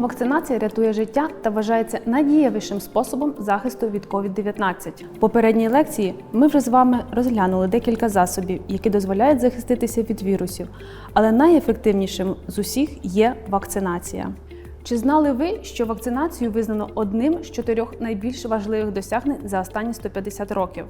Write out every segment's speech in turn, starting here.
Вакцинація рятує життя та вважається найдієвішим способом захисту від COVID-19? В попередній лекції ми вже з вами розглянули декілька засобів, які дозволяють захиститися від вірусів, але найефективнішим з усіх є вакцинація. Чи знали ви, що вакцинацію визнано одним з чотирьох найбільш важливих досягнень за останні 150 років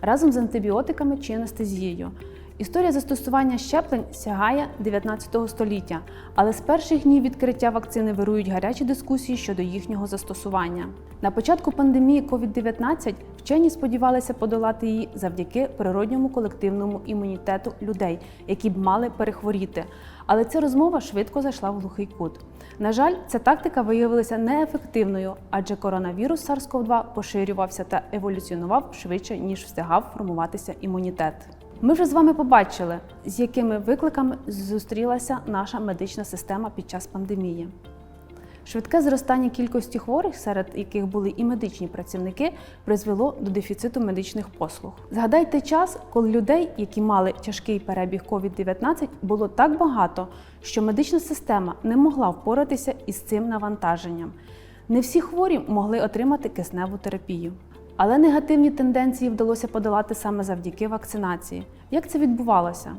разом з антибіотиками чи анестезією? Історія застосування щеплень сягає 19 століття, але з перших днів відкриття вакцини вирують гарячі дискусії щодо їхнього застосування. На початку пандемії COVID-19 вчені сподівалися подолати її завдяки природньому колективному імунітету людей, які б мали перехворіти. Але ця розмова швидко зайшла в глухий кут. На жаль, ця тактика виявилася неефективною, адже коронавірус SARS-CoV-2 поширювався та еволюціонував швидше, ніж встигав формуватися імунітет. Ми вже з вами побачили, з якими викликами зустрілася наша медична система під час пандемії. Швидке зростання кількості хворих, серед яких були і медичні працівники, призвело до дефіциту медичних послуг. Згадайте час, коли людей, які мали тяжкий перебіг COVID-19, було так багато, що медична система не могла впоратися із цим навантаженням. Не всі хворі могли отримати кисневу терапію. Але негативні тенденції вдалося подолати саме завдяки вакцинації. Як це відбувалося?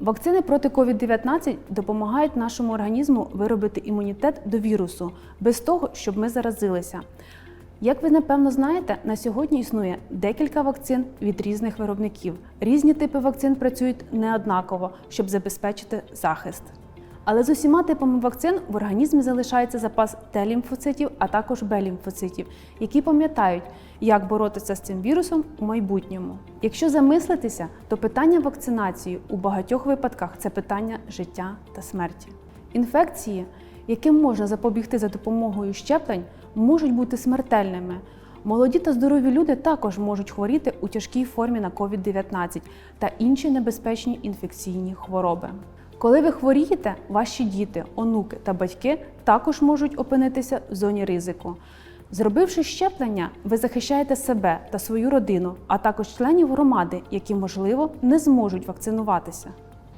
Вакцини проти COVID-19 допомагають нашому організму виробити імунітет до вірусу без того, щоб ми заразилися. Як ви напевно знаєте, на сьогодні існує декілька вакцин від різних виробників. Різні типи вакцин працюють неоднаково, щоб забезпечити захист. Але з усіма типами вакцин в організмі залишається запас Т-лімфоцитів, а також Б-лімфоцитів, які пам'ятають, як боротися з цим вірусом у майбутньому. Якщо замислитися, то питання вакцинації у багатьох випадках це питання життя та смерті. Інфекції, яким можна запобігти за допомогою щеплень, можуть бути смертельними. Молоді та здорові люди також можуть хворіти у тяжкій формі на COVID-19 та інші небезпечні інфекційні хвороби. Коли ви хворієте, ваші діти, онуки та батьки також можуть опинитися в зоні ризику. Зробивши щеплення, ви захищаєте себе та свою родину, а також членів громади, які, можливо, не зможуть вакцинуватися.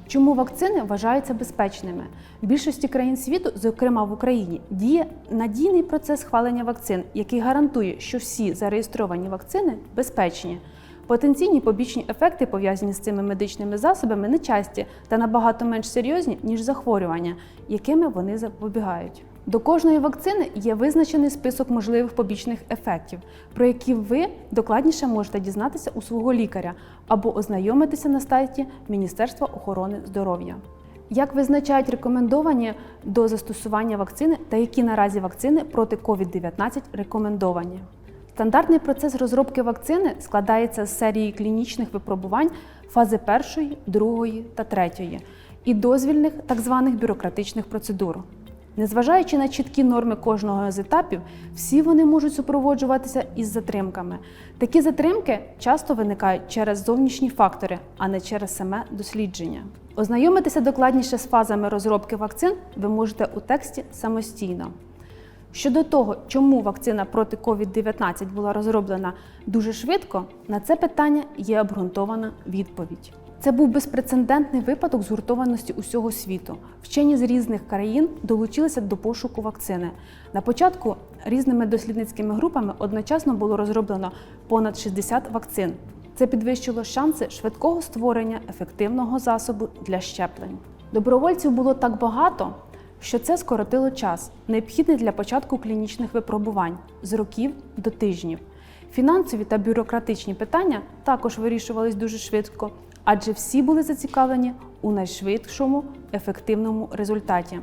Чому вакцини вважаються безпечними? В більшості країн світу, зокрема в Україні, діє надійний процес схвалення вакцин, який гарантує, що всі зареєстровані вакцини безпечні. Потенційні побічні ефекти, пов'язані з цими медичними засобами, нечасті та набагато менш серйозні, ніж захворювання, якими вони запобігають. До кожної вакцини є визначений список можливих побічних ефектів, про які ви докладніше можете дізнатися у свого лікаря або ознайомитися на сайті Міністерства охорони здоров'я. Як визначають рекомендовані до застосування вакцини та які наразі вакцини проти COVID-19 рекомендовані? Стандартний процес розробки вакцини складається з серії клінічних випробувань фази першої, другої та третьої і дозвільних так званих бюрократичних процедур. Незважаючи на чіткі норми кожного з етапів, всі вони можуть супроводжуватися із затримками. Такі затримки часто виникають через зовнішні фактори, а не через саме дослідження. Ознайомитися докладніше з фазами розробки вакцин ви можете у тексті самостійно. Щодо того, чому вакцина проти COVID-19 була розроблена дуже швидко, на це питання є обґрунтована відповідь. Це був безпрецедентний випадок згуртованості усього світу. Вчені з різних країн долучилися до пошуку вакцини. На початку різними дослідницькими групами одночасно було розроблено понад 60 вакцин. Це підвищило шанси швидкого створення ефективного засобу для щеплень. Добровольців було так багато, що це скоротило час, необхідний для початку клінічних випробувань з років до тижнів. Фінансові та бюрократичні питання також вирішувались дуже швидко, адже всі були зацікавлені у найшвидшому ефективному результаті.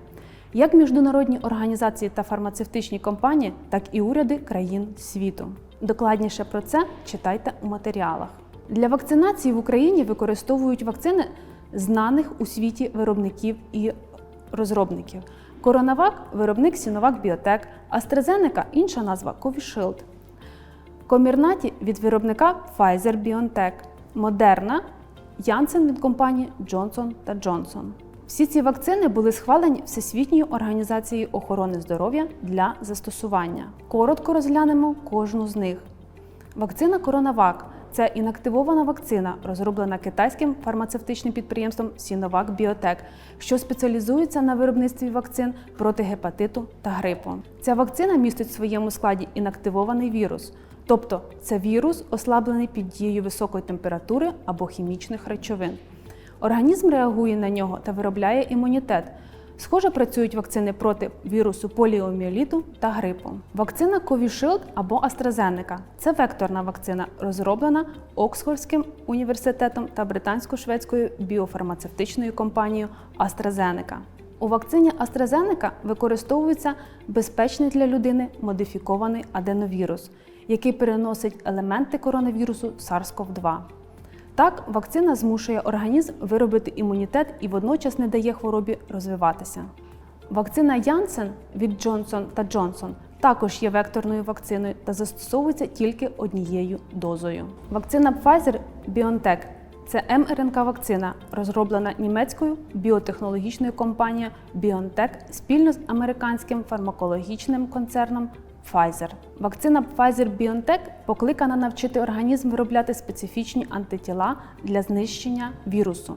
Як міжнародні організації та фармацевтичні компанії, так і уряди країн світу. Докладніше про це читайте у матеріалах. Для вакцинації в Україні використовують вакцини знаних у світі виробників і розробників. Коронавак виробник Сіновак Біотек, AstraZeneca – інша назва Covishield. Комірнаті від виробника Pfizer BioNTech, Moderna Janssen від компанії Johnson Johnson. Всі ці вакцини були схвалені Всесвітньою організацією охорони здоров'я для застосування. Коротко розглянемо кожну з них. Вакцина Коронавак це інактивована вакцина, розроблена китайським фармацевтичним підприємством Sinovac Biotech, що спеціалізується на виробництві вакцин проти гепатиту та грипу. Ця вакцина містить в своєму складі інактивований вірус. Тобто це вірус, ослаблений під дією високої температури або хімічних речовин. Організм реагує на нього та виробляє імунітет. Схоже, працюють вакцини проти вірусу поліоміеліту та грипу. Вакцина Covishield або AstraZeneca – це векторна вакцина, розроблена Оксфордським університетом та британсько-шведською біофармацевтичною компанією AstraZeneca. У вакцині AstraZeneca використовується безпечний для людини модифікований аденовірус, який переносить елементи коронавірусу SARS-CoV-2. Так, вакцина змушує організм виробити імунітет і водночас не дає хворобі розвиватися. Вакцина Janssen від Johnson та Johnson також є векторною вакциною та застосовується тільки однією дозою. Вакцина Pfizer BioNTech – це МРНК-вакцина, розроблена німецькою біотехнологічною компанією BioNTech спільно з американським фармакологічним концерном Pfizer. Вакцина Pfizer-BioNTech покликана навчити організм виробляти специфічні антитіла для знищення вірусу.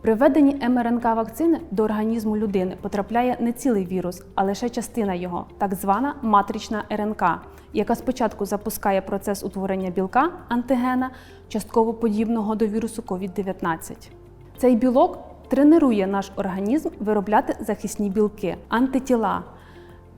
При введенні МРНК вакцини до організму людини потрапляє не цілий вірус, а лише частина його, так звана матрична РНК, яка спочатку запускає процес утворення білка антигена, частково подібного до вірусу COVID-19. Цей білок тренує наш організм виробляти захисні білки, антитіла.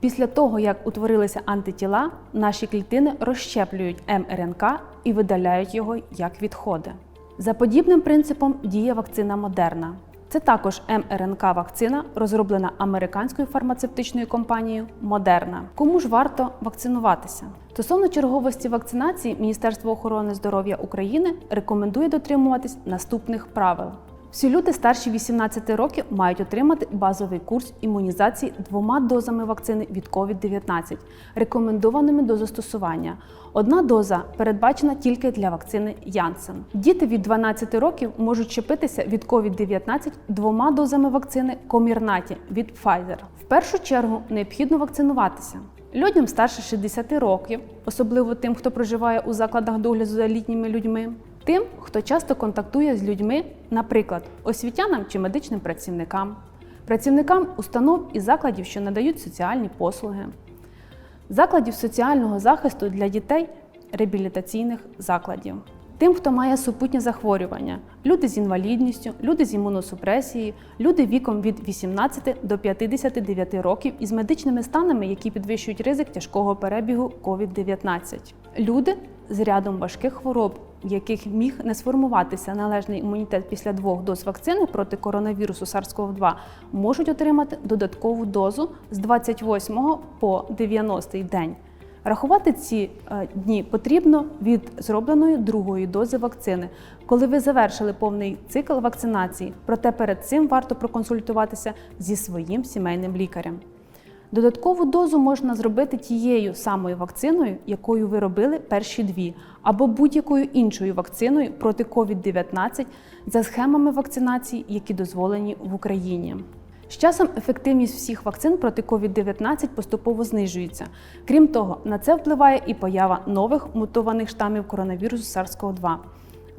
Після того, як утворилися антитіла, наші клітини розщеплюють МРНК і видаляють його як відходи. За подібним принципом діє вакцина Модерна. Це також МРНК-вакцина, розроблена американською фармацевтичною компанією Модерна. Кому ж варто вакцинуватися? Стосовно черговості вакцинації, Міністерство охорони здоров'я України рекомендує дотримуватись наступних правил. Всі люди старші 18 років мають отримати базовий курс імунізації двома дозами вакцини від COVID-19, рекомендованими до застосування. Одна доза передбачена тільки для вакцини Janssen. Діти від 12 років можуть щепитися від COVID-19 двома дозами вакцини Comirnaty від Pfizer. В першу чергу необхідно вакцинуватися. Людям старше 60 років, особливо тим, хто проживає у закладах догляду за літніми людьми, тим, хто часто контактує з людьми, наприклад, освітянам чи медичним працівникам, працівникам установ і закладів, що надають соціальні послуги, закладів соціального захисту для дітей реабілітаційних закладів. Тим, хто має супутні захворювання, люди з інвалідністю, люди з імуносупресією, люди віком від 18 до 59 років із медичними станами, які підвищують ризик тяжкого перебігу COVID-19, люди з рядом важких хвороб, яких міг не сформуватися належний імунітет після двох доз вакцини проти коронавірусу SARS-CoV-2, можуть отримати додаткову дозу з 28 по 90 день. Рахувати ці е, дні потрібно від зробленої другої дози вакцини, коли ви завершили повний цикл вакцинації. Проте перед цим варто проконсультуватися зі своїм сімейним лікарем. Додаткову дозу можна зробити тією самою вакциною, якою ви робили перші дві, або будь-якою іншою вакциною проти COVID-19 за схемами вакцинації, які дозволені в Україні. З часом ефективність всіх вакцин проти COVID-19 поступово знижується. Крім того, на це впливає і поява нових мутованих штамів коронавірусу SARS-CoV-2.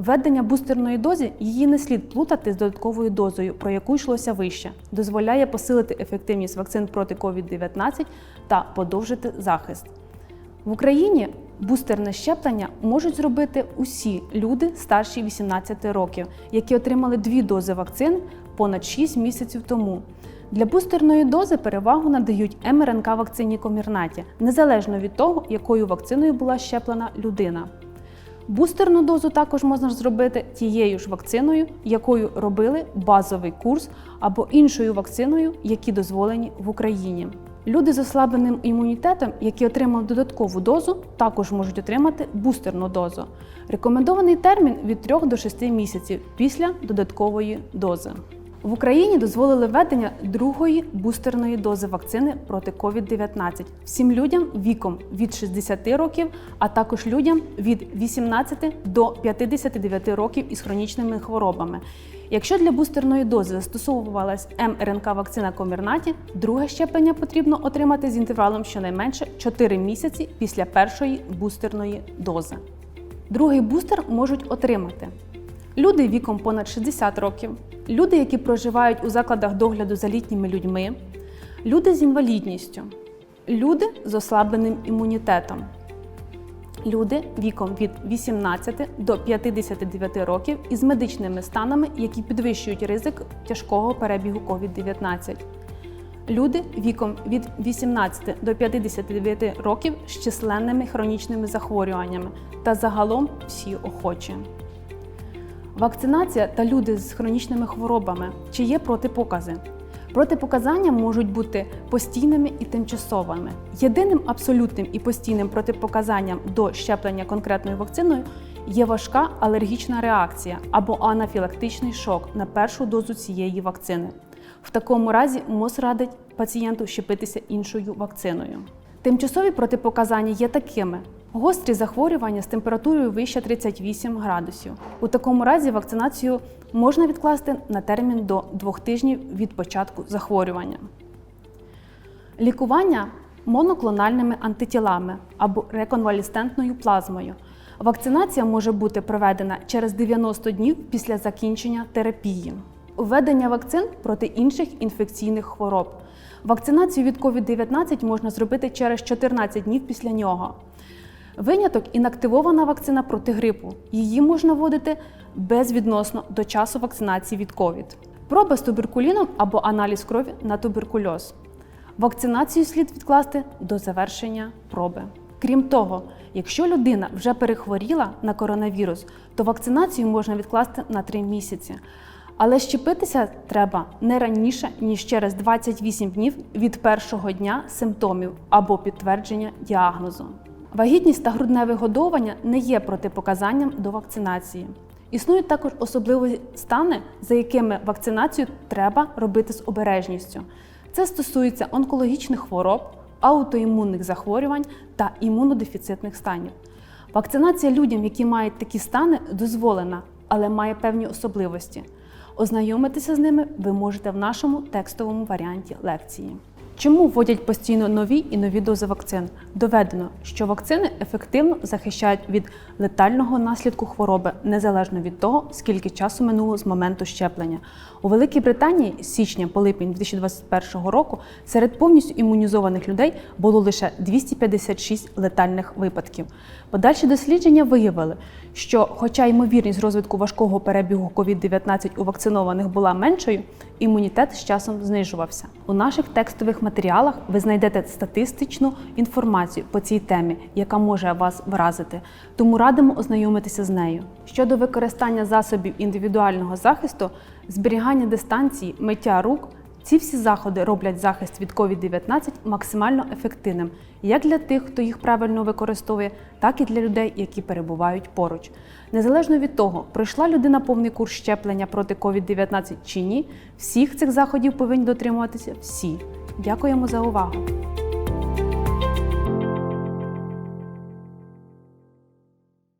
Введення бустерної дози її не слід плутати з додатковою дозою, про яку йшлося вище, дозволяє посилити ефективність вакцин проти COVID-19 та подовжити захист. В Україні бустерне щеплення можуть зробити усі люди старші 18 років, які отримали дві дози вакцин понад 6 місяців тому. Для бустерної дози перевагу надають МРНК вакцині Комірнаті, незалежно від того, якою вакциною була щеплена людина. Бустерну дозу також можна зробити тією ж вакциною, якою робили базовий курс, або іншою вакциною, які дозволені в Україні. Люди з ослабленим імунітетом, які отримали додаткову дозу, також можуть отримати бустерну дозу. Рекомендований термін від 3 до 6 місяців після додаткової дози. В Україні дозволили введення другої бустерної дози вакцини проти COVID-19 всім людям віком від 60 років, а також людям від 18 до 59 років із хронічними хворобами. Якщо для бустерної дози застосовувалась МРНК вакцина Комірнаті, друге щеплення потрібно отримати з інтервалом щонайменше 4 місяці після першої бустерної дози. Другий бустер можуть отримати люди віком понад 60 років, люди, які проживають у закладах догляду за літніми людьми, люди з інвалідністю, люди з ослабленим імунітетом, люди віком від 18 до 59 років із медичними станами, які підвищують ризик тяжкого перебігу COVID-19. Люди віком від 18 до 59 років з численними хронічними захворюваннями. Та загалом всі охочі. Вакцинація та люди з хронічними хворобами чи є протипокази. Протипоказання можуть бути постійними і тимчасовими. Єдиним абсолютним і постійним протипоказанням до щеплення конкретною вакциною є важка алергічна реакція або анафілактичний шок на першу дозу цієї вакцини. В такому разі МОЗ радить пацієнту щепитися іншою вакциною. Тимчасові протипоказання є такими: гострі захворювання з температурою вище 38 градусів. У такому разі вакцинацію можна відкласти на термін до двох тижнів від початку захворювання. Лікування моноклональними антитілами або реконвалесцентною плазмою. Вакцинація може бути проведена через 90 днів після закінчення терапії. Введення вакцин проти інших інфекційних хвороб. Вакцинацію від COVID-19 можна зробити через 14 днів після нього. Виняток інактивована вакцина проти грипу. Її можна вводити безвідносно до часу вакцинації від COVID. Проба з туберкуліном або аналіз крові на туберкульоз. Вакцинацію слід відкласти до завершення проби. Крім того, якщо людина вже перехворіла на коронавірус, то вакцинацію можна відкласти на 3 місяці. Але щепитися треба не раніше, ніж через 28 днів від першого дня симптомів або підтвердження діагнозу. Вагітність та грудне вигодовування не є протипоказанням до вакцинації. Існують також особливі стани, за якими вакцинацію треба робити з обережністю. Це стосується онкологічних хвороб, аутоімунних захворювань та імунодефіцитних станів. Вакцинація людям, які мають такі стани, дозволена, але має певні особливості. Ознайомитися з ними ви можете в нашому текстовому варіанті лекції. Чому вводять постійно нові і нові дози вакцин? Доведено, що вакцини ефективно захищають від летального наслідку хвороби незалежно від того, скільки часу минуло з моменту щеплення. У Великій Британії з січня по липень 2021 року серед повністю імунізованих людей було лише 256 летальних випадків. Подальші дослідження виявили, що, хоча ймовірність розвитку важкого перебігу COVID-19 у вакцинованих була меншою, імунітет з часом знижувався. У наших текстових матеріалах ви знайдете статистичну інформацію по цій темі, яка може вас вразити. Тому радимо ознайомитися з нею. Щодо використання засобів індивідуального захисту, зберігання дистанції, миття рук. Ці всі заходи роблять захист від COVID-19 максимально ефективним як для тих, хто їх правильно використовує, так і для людей, які перебувають поруч. Незалежно від того, пройшла людина повний курс щеплення проти COVID-19 чи ні, всіх цих заходів повинні дотримуватися всі. Дякуємо за увагу!